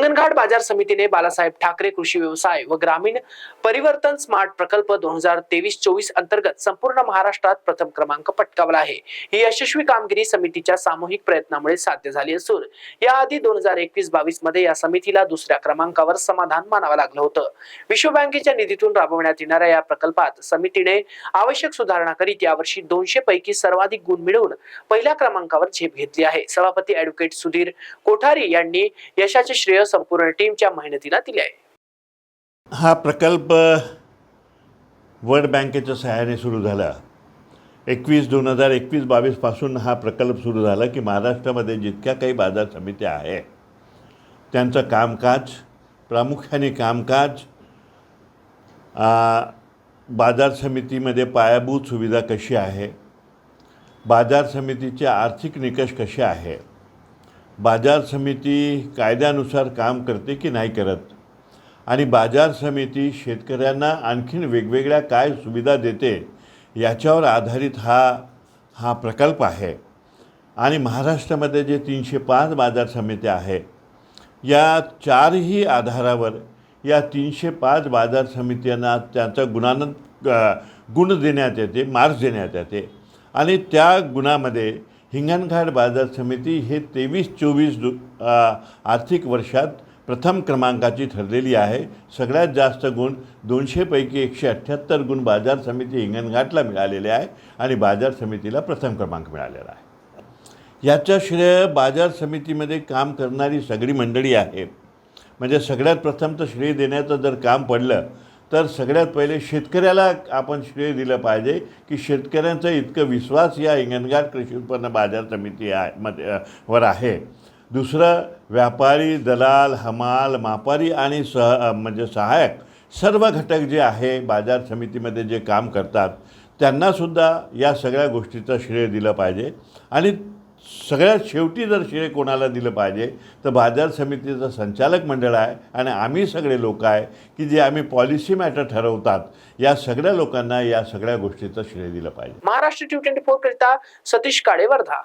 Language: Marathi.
हिंगणघाट बाजार समितीने बालासाहेब ठाकरे कृषी व्यवसाय व ग्रामीण परिवर्तन स्मार्ट प्रकल्प दोन हजार तेवीस चोवीस अंतर्गत संपूर्ण महाराष्ट्रात प्रथम क्रमांक पटकावला आहे. ही यशस्वी कामगिरी समितीच्या सामूहिक प्रयत्नामुळे साध्य झाली असून याआधी दोन हजार एकवीस बावीसमध्ये या समितीला दुसऱ्या क्रमांकावर समाधान मानावं लागलं होतं. विश्व बँकेच्या निधीतून राबवण्यात येणाऱ्या या प्रकल्पात समितीने आवश्यक सुधारणा करीत यावर्षी दोनशे पैकी सर्वाधिक गुण मिळवून पहिल्या क्रमांकावर झेप घेतली आहे. सभापती ऍडव्होकेट सुधीर कोठारी यांनी यशाचे श्रेय संपूर्ण टीमच्या मेहनतीला दिली आहे. हा प्रकल्प वर्ल्ड बँकेच्या सहाय्याने सुरू झाला. एकवीस दोन हजार एकवीस बावीसपासून हा प्रकल्प सुरू झाला की महाराष्ट्रामध्ये जितक्या काही बाजार समित्या आहे त्यांचं कामकाज प्रामुख्याने कामकाज बाजार समितीमध्ये पायाभूत सुविधा कशी आहे बाजार समितीचे आर्थिक निकष कसे आहे बाजार समिती कायद्यानुसार काम करते की नाही करत? आणि बाजार समिती शेतकऱ्यांना आणखीन वेगवेगळ्या काय सुविधा देते याच्यावर आधारित हा हा प्रकल्प आहे. आणि महाराष्ट्रामध्ये जे तीनशे पाच बाजार समित्या आहे या चारही आधारावर या तीनशे पाच बाजार समित्यांना त्यांचा गुणानं गुण देण्यात येते मार्क्स देण्यात येते. आणि त्या गुणामध्ये हिंगणघाट बाजार समिती हे तेवीस चोवीस दु आर्थिक वर्षात प्रथम क्रमांकाची ठरलेली आहे. सगळ्यात जास्त गुण दोनशेपैकी एकशे अठ्ठ्याहत्तर गुण बाजार समिती हिंगणघाटला मिळालेले आहे आणि बाजार समितीला प्रथम क्रमांक मिळालेला आहे. याचं श्रेय बाजार समितीमध्ये काम करणारी सगळी मंडळी आहे. म्हणजे सगळ्यात प्रथम तर श्रेय देण्याचं जर काम पडलं तर सगळ्यात पहिले शेतकऱ्याला आपण श्रेय दिलं पाहिजे की शेतकऱ्यांचा इतकं विश्वास या हिंगणघाट कृषी उत्पन्न बाजार समिती आहे मध्ये वर आहे. दुसरं व्यापारी दलाल हमाल मापारी आणि सह म्हणजे सहाय्यक सर्व घटक जे आहे बाजार समितीमध्ये जे काम करतात त्यांनासुद्धा या सगळ्या गोष्टीचं श्रेय दिलं पाहिजे. आणि सगळ्यात शेवटी जर श्रेय कोणाला दिलं पाहिजे तर बाजार समितीचं संचालक मंडळ आहे आणि आम्ही सगळे लोक आहे की जे आम्ही पॉलिसी मॅटर ठरवतात या सगळ्या लोकांना या सगळ्या गोष्टीचं श्रेय दिलं पाहिजे. महाराष्ट्र टी ट्वेंटी फोर करिता सतीश काळे वर्धा